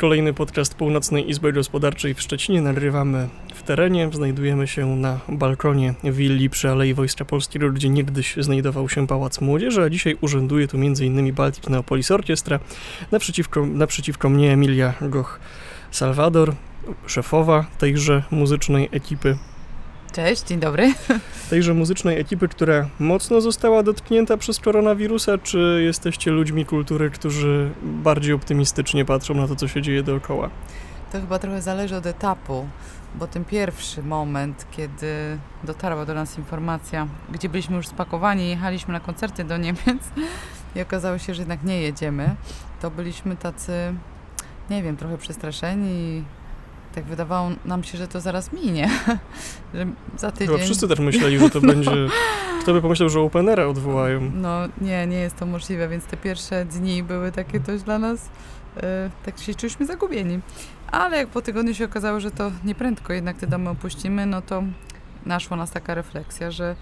Kolejny podcast Północnej Izby Gospodarczej w Szczecinie nagrywamy w terenie. Znajdujemy się na balkonie willi przy Alei Wojska Polskiego, gdzie niegdyś znajdował się Pałac Młodzieży, a dzisiaj urzęduje tu m.in. Baltic Neopolis Orkiestra. Naprzeciwko, naprzeciwko mnie Emilia Goch-Salvador, szefowa tejże muzycznej ekipy. Cześć, dzień dobry. Tejże muzycznej ekipy, która mocno została dotknięta przez koronawirusa, czy jesteście ludźmi kultury, którzy bardziej optymistycznie patrzą na to, co się dzieje dookoła? To chyba trochę zależy od etapu, bo ten pierwszy moment, kiedy dotarła do nas informacja, gdzie byliśmy już spakowani, jechaliśmy na koncerty do Niemiec i okazało się, że jednak nie jedziemy, to byliśmy tacy, nie wiem, trochę przestraszeni. Tak wydawało nam się, że to zaraz minie, że za tydzień... Chyba wszyscy też myśleli, że to będzie... Kto by pomyślał, że Openera odwołają? No nie, nie jest to możliwe, więc te pierwsze dni były takie dość dla nas, e, tak się czuliśmy zagubieni. Ale jak po tygodniu się okazało, że to nieprędko jednak te domy opuścimy, no to naszła nas taka refleksja, że,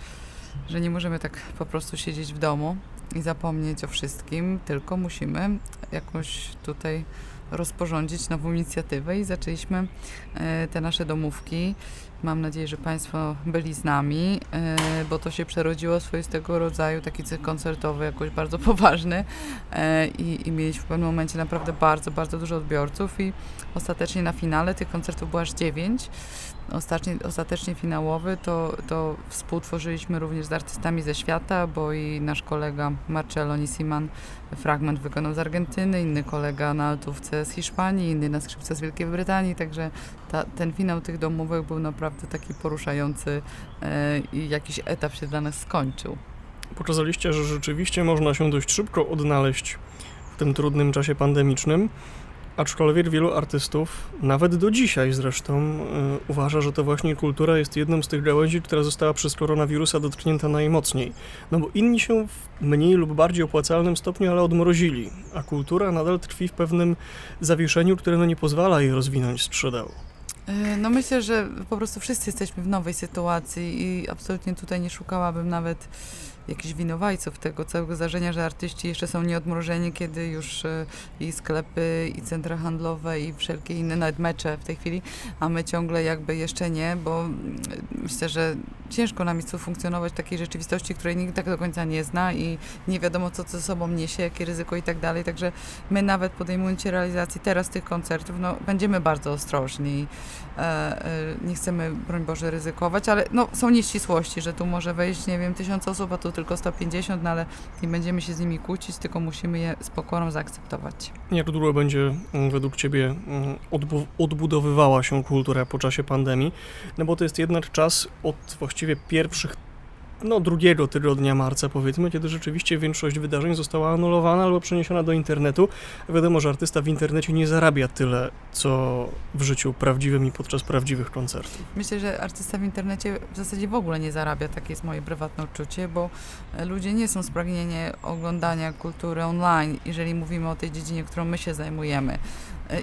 że nie możemy tak po prostu siedzieć w domu i zapomnieć o wszystkim, tylko musimy jakoś tutaj rozporządzić nową inicjatywę i zaczęliśmy e, te nasze domówki. Mam nadzieję, że Państwo byli z nami, e, bo to się przerodziło swoistego rodzaju taki cykl koncertowy, jakoś bardzo poważny e, i, i mieliśmy w pewnym momencie naprawdę bardzo, bardzo dużo odbiorców i ostatecznie na finale tych koncertów było aż dziewięć. Ostatecznie, ostatecznie finałowy to, to współtworzyliśmy również z artystami ze świata, bo i nasz kolega Marcello Nisiman fragment wykonał z Argentyny, inny kolega na altówce z Hiszpanii, inny na skrzypce z Wielkiej Brytanii, także ta, ten finał tych domówek był naprawdę taki poruszający e, i jakiś etap się dla nas skończył. Pokazaliście, że rzeczywiście można się dość szybko odnaleźć w tym trudnym czasie pandemicznym, aczkolwiek wielu artystów, nawet do dzisiaj zresztą, y, uważa, że to właśnie kultura jest jedną z tych gałęzi, która została przez koronawirusa dotknięta najmocniej. No bo inni się w mniej lub bardziej opłacalnym stopniu, ale odmrozili, a kultura nadal tkwi w pewnym zawieszeniu, które no nie pozwala jej rozwinąć skrzydeł. E, No myślę, że po prostu wszyscy jesteśmy w nowej sytuacji i absolutnie tutaj nie szukałabym nawet jakichś winowajców tego całego zdarzenia, że artyści jeszcze są nieodmrożeni, kiedy już e, i sklepy, i centra handlowe, i wszelkie inne, nawet mecze w tej chwili, a my ciągle jakby jeszcze nie, bo mm, myślę, że ciężko nam jest funkcjonować w takiej rzeczywistości, której nikt tak do końca nie zna i nie wiadomo, co ze sobą niesie, jakie ryzyko i tak dalej, także my nawet podejmując się realizacji teraz tych koncertów, no będziemy bardzo ostrożni. E, e, nie chcemy, broń Boże, ryzykować, ale no, są nieścisłości, że tu może wejść, nie wiem, tysiąc osób, a tu tylko 150, no ale nie będziemy się z nimi kłócić, tylko musimy je z pokorą zaakceptować. Jak długo będzie mm, według Ciebie mm, odbu- odbudowywała się kultura po czasie pandemii? No bo to jest jednak czas od właściwie pierwszych, no drugiego tygodnia marca powiedzmy, kiedy rzeczywiście większość wydarzeń została anulowana albo przeniesiona do internetu. Wiadomo, że artysta w internecie nie zarabia tyle, co w życiu prawdziwym i podczas prawdziwych koncertów. Myślę, że artysta w internecie w zasadzie w ogóle nie zarabia, takie jest moje prywatne odczucie, bo e, ludzie nie są spragnieni oglądania kultury online, jeżeli mówimy o tej dziedzinie, którą my się zajmujemy.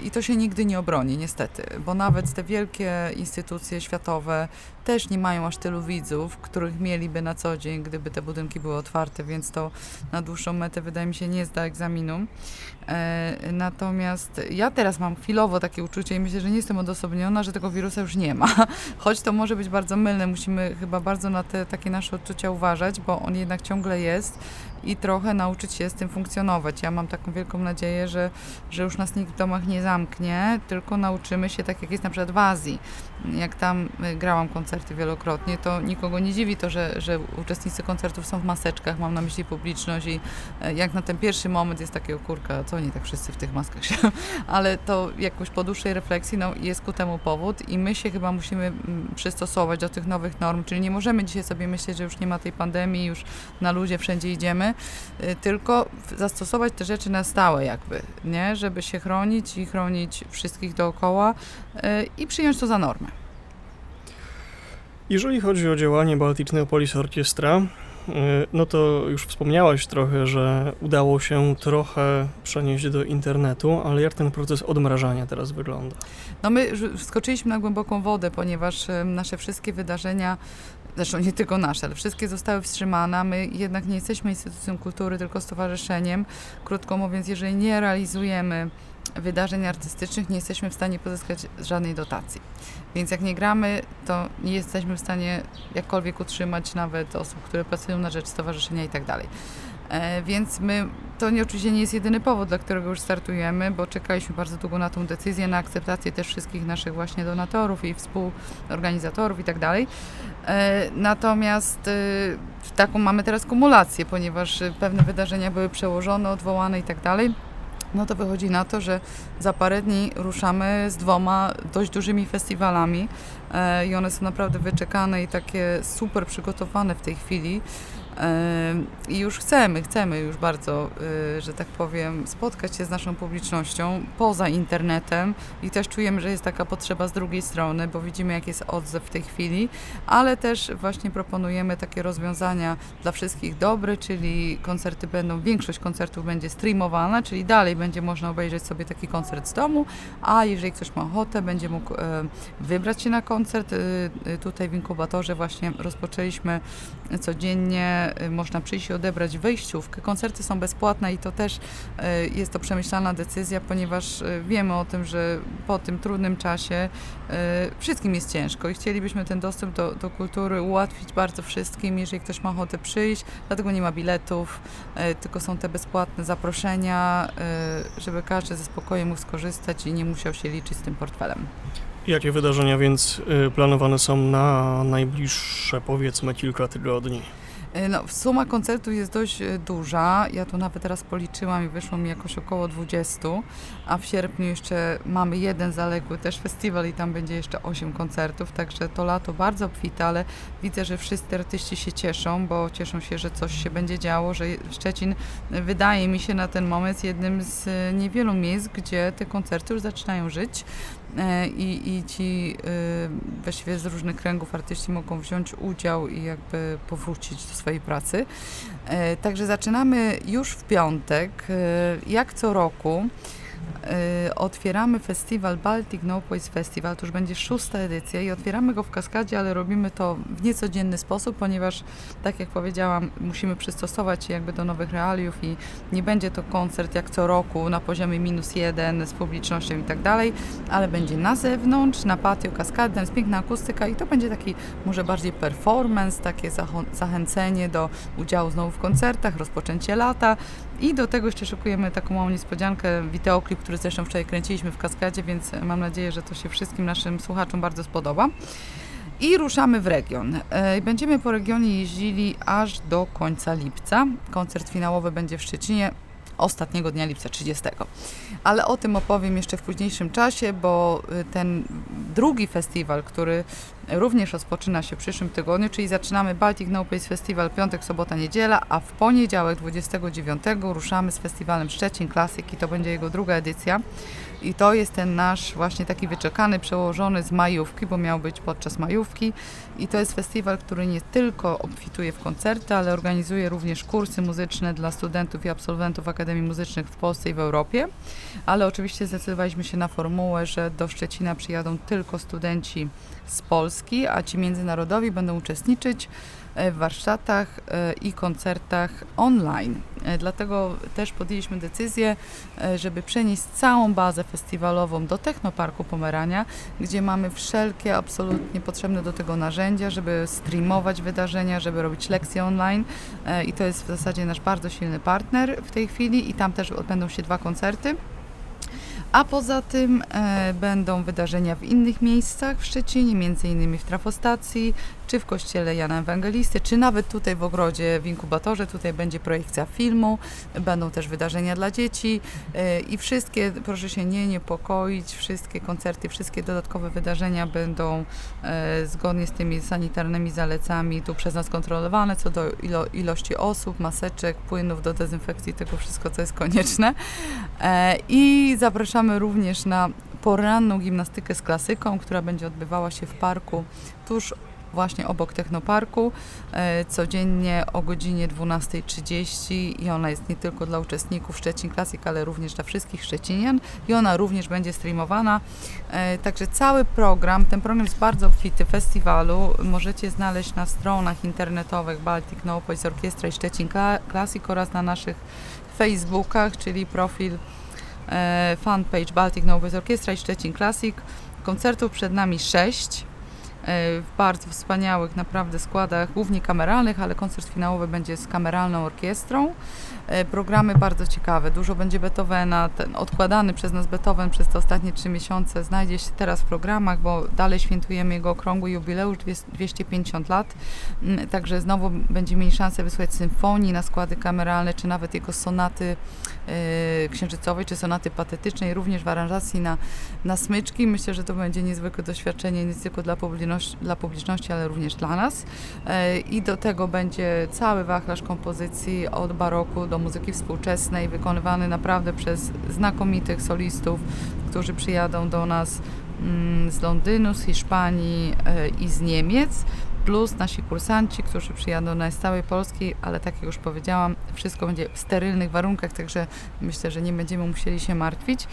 I to się nigdy nie obroni, niestety, bo nawet te wielkie instytucje światowe też nie mają aż tylu widzów, których mieliby na co dzień, gdyby te budynki były otwarte, więc to na dłuższą metę wydaje mi się nie zda egzaminu. E, Natomiast ja teraz mam chwilowo takie uczucie i myślę, że nie jestem odosobniona, że tego wirusa już nie ma. Choć to może być bardzo mylne, musimy chyba bardzo na te takie nasze odczucia uważać, bo on jednak ciągle jest i trochę nauczyć się z tym funkcjonować. Ja mam taką wielką nadzieję, że, że już nas nikt w domach nie zamknie, tylko nauczymy się tak jak jest na przykład w Azji. Jak tam y, grałam koncerty wielokrotnie, to nikogo nie dziwi to, że, że uczestnicy koncertów są w maseczkach, mam na myśli publiczność i e, jak na ten pierwszy moment jest takie, o kurka, co oni tak wszyscy w tych maskach się... Ale to jakoś po dłuższej refleksji no, jest ku temu powód i my się chyba musimy mm, przystosować do tych nowych norm, czyli nie możemy dzisiaj sobie myśleć, że już nie ma tej pandemii, już na ludzie wszędzie idziemy, y, tylko zastosować te rzeczy na stałe jakby, nie? Żeby się chronić i chronić wszystkich dookoła y, i przyjąć to za normę. Jeżeli chodzi o działanie Baltic Neopolis Orkiestra, y, no to już wspomniałaś trochę, że udało się trochę przenieść do internetu, ale jak ten proces odmrażania teraz wygląda? No my skoczyliśmy na głęboką wodę, ponieważ em, nasze wszystkie wydarzenia, zresztą nie tylko nasze, ale wszystkie zostały wstrzymane. My jednak nie jesteśmy instytucją kultury, tylko stowarzyszeniem. Krótko mówiąc, jeżeli nie realizujemy wydarzeń artystycznych nie jesteśmy w stanie pozyskać żadnej dotacji. Więc jak nie gramy, to nie jesteśmy w stanie jakkolwiek utrzymać nawet osób, które pracują na rzecz stowarzyszenia i tak dalej. E, Więc my, to nie, oczywiście nie jest jedyny powód, dla którego już startujemy, bo czekaliśmy bardzo długo na tą decyzję, na akceptację też wszystkich naszych właśnie donatorów i współorganizatorów i tak dalej. E, Natomiast e, taką mamy teraz kumulację, ponieważ pewne wydarzenia były przełożone, odwołane i tak dalej. No to wychodzi na to, że za parę dni ruszamy z dwoma dość dużymi festiwalami e, i one są naprawdę wyczekane i takie super przygotowane w tej chwili. I już chcemy, chcemy już bardzo, e, że tak powiem, spotkać się z naszą publicznością poza internetem i też czujemy, że jest taka potrzeba z drugiej strony, bo widzimy, jak jest odzew w tej chwili, ale też właśnie proponujemy takie rozwiązania dla wszystkich dobre, czyli koncerty będą, większość koncertów będzie streamowana, czyli dalej będzie można obejrzeć sobie taki koncert z domu, a jeżeli ktoś ma ochotę, będzie mógł e, wybrać się na koncert. E, Tutaj w inkubatorze właśnie rozpoczęliśmy codziennie, e, można przyjść i odebrać wejściówkę. Koncerty są bezpłatne i to też e, jest to przemyślana decyzja, ponieważ e, wiemy o tym, że po tym trudnym czasie wszystkim jest ciężko i chcielibyśmy ten dostęp do, do kultury ułatwić bardzo wszystkim, jeżeli ktoś ma ochotę przyjść, dlatego nie ma biletów, tylko są te bezpłatne zaproszenia, żeby każdy ze spokojem mógł skorzystać i nie musiał się liczyć z tym portfelem. Jakie wydarzenia więc y, planowane są na najbliższe powiedzmy kilka tygodni? E, No, suma koncertów jest dość e, duża. Ja tu nawet teraz policzyłam i wyszło mi jakoś około 20, a w sierpniu jeszcze mamy jeden zaległy też festiwal i tam będzie jeszcze 8 koncertów, także to lato bardzo obfite, ale widzę, że wszyscy artyści się cieszą, bo cieszą się, że coś się będzie działo, że Szczecin e, wydaje mi się na ten moment jednym z niewielu miejsc, gdzie te koncerty już zaczynają żyć. E, I, I ci y, właściwie z różnych kręgów artyści mogą wziąć udział i jakby powrócić do swojej pracy. E, Także zaczynamy już w piątek, e, jak co roku. E, Otwieramy festiwal Baltic No Place Festival, to już będzie szósta edycja i otwieramy go w Kaskadzie, ale robimy to w niecodzienny sposób, ponieważ tak jak powiedziałam, musimy przystosować się jakby do nowych realiów i nie będzie to koncert jak co roku na poziomie minus jeden z publicznością i tak dalej, ale będzie na zewnątrz, na patio Kaskady, jest piękna akustyka i to będzie taki może bardziej performance, takie zachęcenie do udziału znowu w koncertach, rozpoczęcie lata i do tego jeszcze szykujemy taką małą niespodziankę, wideoklip, który zresztą wczoraj kręciliśmy w Kaskadzie, więc mam nadzieję, że to się wszystkim naszym słuchaczom bardzo spodoba. I ruszamy w region. E, Będziemy po regionie jeździli aż do końca lipca. Koncert finałowy będzie w Szczecinie ostatniego dnia lipca 30. Ale o tym opowiem jeszcze w późniejszym czasie, bo y, ten drugi festiwal, który również rozpoczyna się w przyszłym tygodniu, czyli zaczynamy Baltic No Place Festival piątek, sobota, niedziela, a w poniedziałek 29 ruszamy z festiwalem Szczecin Classic i to będzie jego druga edycja. I to jest ten nasz właśnie taki wyczekany, przełożony z majówki, bo miał być podczas majówki. I to jest festiwal, który nie tylko obfituje w koncerty, ale organizuje również kursy muzyczne dla studentów i absolwentów Akademii Muzycznych w Polsce i w Europie. Ale oczywiście zdecydowaliśmy się na formułę, że do Szczecina przyjadą tylko studenci z Polski, a ci międzynarodowi będą uczestniczyć e, w warsztatach e, i koncertach online. E, Dlatego też podjęliśmy decyzję, żeby przenieść całą bazę festiwalową do Technoparku Pomerania, gdzie mamy wszelkie absolutnie potrzebne do tego narzędzia, żeby streamować wydarzenia, żeby robić lekcje online i to jest w zasadzie nasz bardzo silny partner w tej chwili i tam też odbędą się dwa koncerty. A poza tym e, będą wydarzenia w innych miejscach w Szczecinie, innymi w trafostacji, czy w kościele Jana Ewangelisty, czy nawet tutaj w ogrodzie w inkubatorze. Tutaj będzie projekcja filmu, będą też wydarzenia dla dzieci e, i wszystkie, proszę się nie niepokoić, wszystkie koncerty, wszystkie dodatkowe wydarzenia będą e, zgodnie z tymi sanitarnymi zalecami tu przez nas kontrolowane co do ilo, ilości osób, maseczek, płynów do dezynfekcji, tego wszystko, co jest konieczne. E, I zapraszamy również na poranną gimnastykę z klasyką, która będzie odbywała się w parku tuż właśnie obok Technoparku, e, codziennie o godzinie 12.30 i ona jest nie tylko dla uczestników Szczecin Classic, ale również dla wszystkich Szczecinian i ona również będzie streamowana. E, Także cały program, ten program jest bardzo obfity festiwalu, możecie znaleźć na stronach internetowych Baltic Place Orkiestra i Szczecin Cla- Classic oraz na naszych Facebookach, czyli profil e, fanpage Baltic Nowy Orkiestra i Szczecin Classic. Koncertów przed nami sześć w bardzo wspaniałych naprawdę składach, głównie kameralnych, ale koncert finałowy będzie z kameralną orkiestrą. E, Programy bardzo ciekawe, dużo będzie Beethovena, ten odkładany przez nas Beethoven przez te ostatnie trzy miesiące znajdzie się teraz w programach, bo dalej świętujemy jego okrągły jubileusz, dwie- 250 lat, Mm, także znowu będziemy mieli szansę wysłać symfonii na składy kameralne, czy nawet jego sonaty e, księżycowej, czy sonaty patetycznej, również w aranżacji na, na smyczki. Myślę, że to będzie niezwykłe doświadczenie nie tylko dla publiczności, dla publiczności ale również dla nas. E, I do tego będzie cały wachlarz kompozycji od baroku do muzyki współczesnej, wykonywany naprawdę przez znakomitych solistów, którzy przyjadą do nas mm, z Londynu, z Hiszpanii e, i z Niemiec. Plus nasi kursanci, którzy przyjadą na z całej Polski, ale tak jak już powiedziałam, wszystko będzie w sterylnych warunkach, także myślę, że nie będziemy musieli się martwić.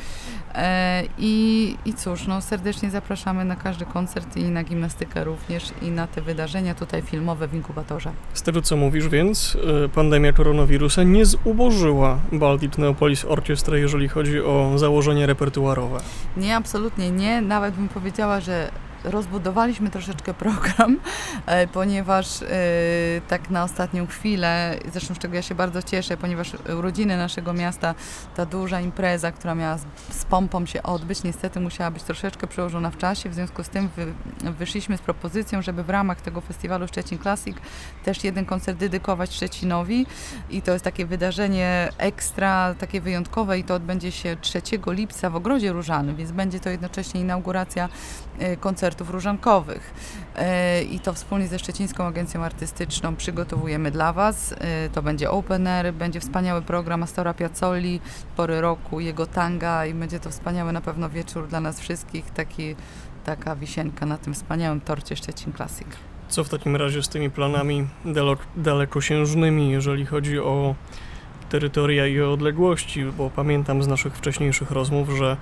E, I, I cóż, no, serdecznie zapraszamy na każdy koncert i na gimnastykę również i na te wydarzenia tutaj filmowe w inkubatorze. Z tego co mówisz więc, y, pandemia koronawirusa nie zubożyła Baltic Neopolis Orchestra, jeżeli chodzi o założenie repertuarowe. Nie, absolutnie nie. Nawet bym powiedziała, że rozbudowaliśmy troszeczkę program, e, ponieważ e, tak na ostatnią chwilę, zresztą z czego ja się bardzo cieszę, ponieważ urodziny naszego miasta, ta duża impreza, która miała z, pompą się odbyć, niestety musiała być troszeczkę przełożona w czasie, w związku z tym wy, wyszliśmy z propozycją, żeby w ramach tego festiwalu Szczecin Classic też jeden koncert dedykować Szczecinowi. I to jest takie wydarzenie ekstra, takie wyjątkowe i to odbędzie się 3 lipca w Ogrodzie Różanym, więc będzie to jednocześnie inauguracja e, koncertów różankowych. E, I to wspólnie ze Szczecińską Agencją Artystyczną przygotowujemy dla Was. E, To będzie open air, będzie wspaniały program Astora Piazzoli, pory roku, jego tanga i będzie to wspaniały na pewno wieczór dla nas wszystkich, taki, taka wisienka na tym wspaniałym torcie Szczecin Classic. Co w takim razie z tymi planami dalekosiężnymi, jeżeli chodzi o terytoria i odległości? Bo pamiętam z naszych wcześniejszych rozmów, że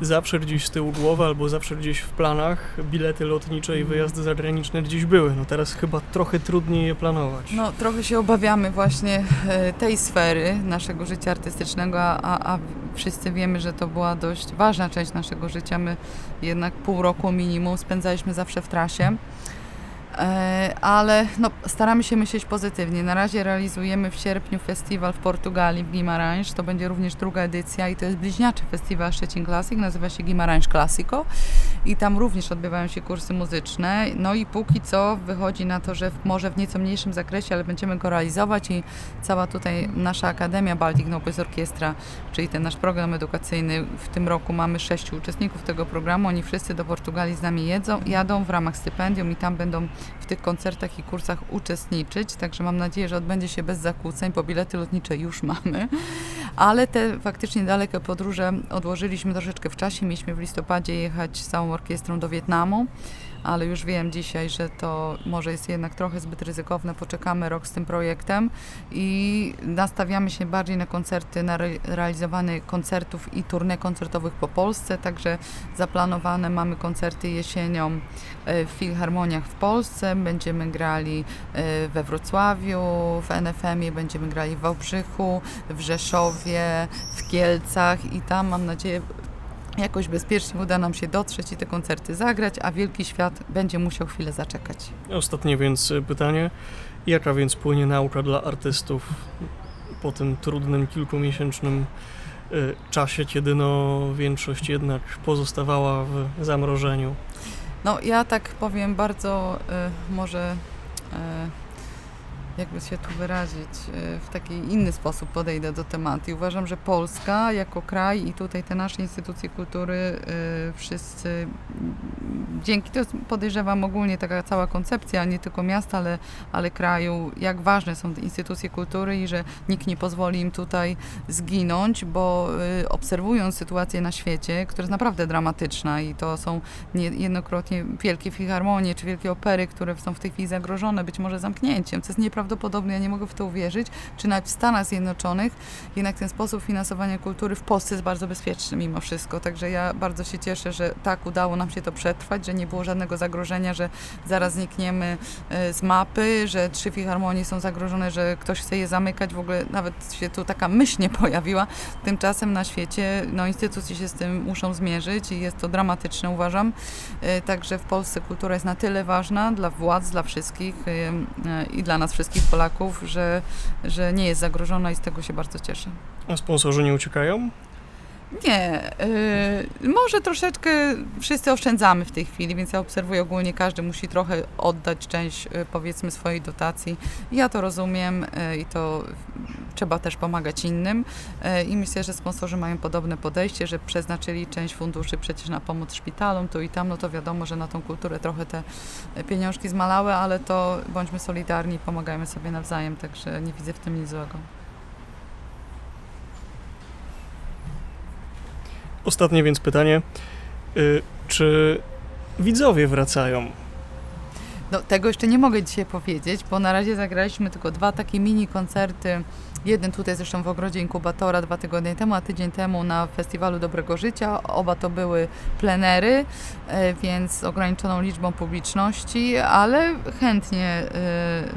zawsze gdzieś z tyłu głowy albo zawsze gdzieś w planach bilety lotnicze i wyjazdy zagraniczne gdzieś były. No teraz chyba trochę trudniej je planować. No, trochę się obawiamy właśnie e, tej sfery naszego życia artystycznego, a, a wszyscy wiemy, że to była dość ważna część naszego życia. My jednak pół roku minimum spędzaliśmy zawsze w trasie. E, Ale no, staramy się myśleć pozytywnie. Na razie realizujemy w sierpniu festiwal w Portugalii w Guimarães. To będzie również druga edycja i to jest bliźniaczy festiwal Szczecin Classic, nazywa się Guimarães Classico i tam również odbywają się kursy muzyczne. No i póki co wychodzi na to, że może w nieco mniejszym zakresie, ale będziemy go realizować i cała tutaj nasza Akademia Baltic Nobles Orkiestra, czyli ten nasz program edukacyjny. W tym roku mamy sześciu uczestników tego programu. Oni wszyscy do Portugalii z nami jedzą, jadą w ramach stypendium i tam będą w tych koncertach i kursach uczestniczyć. Także mam nadzieję, że odbędzie się bez zakłóceń, bo bilety lotnicze już mamy. Ale te faktycznie dalekie podróże odłożyliśmy troszeczkę w czasie. Mieliśmy w listopadzie jechać z całą orkiestrą do Wietnamu, ale już wiem dzisiaj, że to może jest jednak trochę zbyt ryzykowne. Poczekamy rok z tym projektem i nastawiamy się bardziej na koncerty, na re- realizowanie koncertów i tournée koncertowych po Polsce. Także zaplanowane mamy koncerty jesienią e, w filharmoniach w Polsce. Będziemy grali e, we Wrocławiu, w NFM-ie, będziemy grali w Wałbrzychu, w Rzeszowie, w Kielcach i tam mam nadzieję jakoś bezpiecznie uda nam się dotrzeć i te koncerty zagrać, a wielki świat będzie musiał chwilę zaczekać. Ostatnie więc y, pytanie. Jaka więc płynie nauka dla artystów po tym trudnym kilkumiesięcznym y, czasie, kiedy no większość jednak pozostawała w zamrożeniu? No ja tak powiem bardzo y, może y, jakby się tu wyrazić, y, w taki inny sposób podejdę do tematu. I uważam, że Polska jako kraj i tutaj te nasze instytucje kultury, y, wszyscy dzięki, to jest podejrzewam ogólnie taka cała koncepcja, nie tylko miasta, ale, ale kraju, jak ważne są te instytucje kultury i że nikt nie pozwoli im tutaj zginąć, bo y, obserwując sytuację na świecie, która jest naprawdę dramatyczna i to są niejednokrotnie wielkie filharmonie czy wielkie opery, które są w tej chwili zagrożone być może zamknięciem, co jest nieprawdopodobne nieprawdopodobne, ja nie mogę w to uwierzyć, czy nawet w Stanach Zjednoczonych jednak ten sposób finansowania kultury w Polsce jest bardzo bezpieczny mimo wszystko. Także ja bardzo się cieszę, że tak udało nam się to przetrwać, że nie było żadnego zagrożenia, że zaraz znikniemy e, z mapy, że trzy filharmonie są zagrożone, że ktoś chce je zamykać. W ogóle nawet się tu taka myśl nie pojawiła. Tymczasem na świecie no, instytucje się z tym muszą zmierzyć i jest to dramatyczne, uważam. E, Także w Polsce kultura jest na tyle ważna dla władz, dla wszystkich e, i dla nas wszystkich Polaków, że, że nie jest zagrożona i z tego się bardzo cieszę. A sponsorzy nie uciekają? Nie, y, może troszeczkę wszyscy oszczędzamy w tej chwili, więc ja obserwuję ogólnie, każdy musi trochę oddać część, y, powiedzmy, swojej dotacji. Ja to rozumiem y, i to trzeba też pomagać innym y, i myślę, że sponsorzy mają podobne podejście, że przeznaczyli część funduszy przecież na pomoc szpitalom tu i tam, no to wiadomo, że na tą kulturę trochę te pieniążki zmalały, ale to bądźmy solidarni, pomagajmy sobie nawzajem, także nie widzę w tym nic złego. Ostatnie więc pytanie. Y, Czy widzowie wracają? No, tego jeszcze nie mogę dzisiaj powiedzieć, bo na razie zagraliśmy tylko dwa takie mini koncerty. Jeden tutaj zresztą w ogrodzie inkubatora dwa tygodnie temu, a tydzień temu na Festiwalu Dobrego Życia. Oba to były plenery, e, więc z ograniczoną liczbą publiczności, ale chętnie e,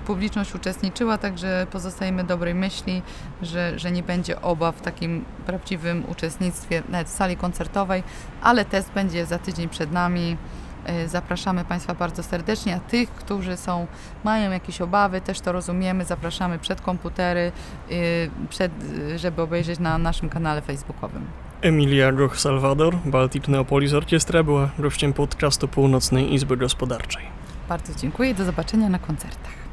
publiczność uczestniczyła, także pozostajemy dobrej myśli, że, że nie będzie obaw w takim prawdziwym uczestnictwie nawet w sali koncertowej, ale test będzie za tydzień przed nami. E, Zapraszamy Państwa bardzo serdecznie, a tych, którzy są, mają jakieś obawy, też to rozumiemy, zapraszamy przed komputery, y, przed, żeby obejrzeć na naszym kanale facebookowym. Emilia Goch-Salvador, Baltic Neopolis Orkiestra, była gościem podcastu Północnej Izby Gospodarczej. Bardzo dziękuję i do zobaczenia na koncertach.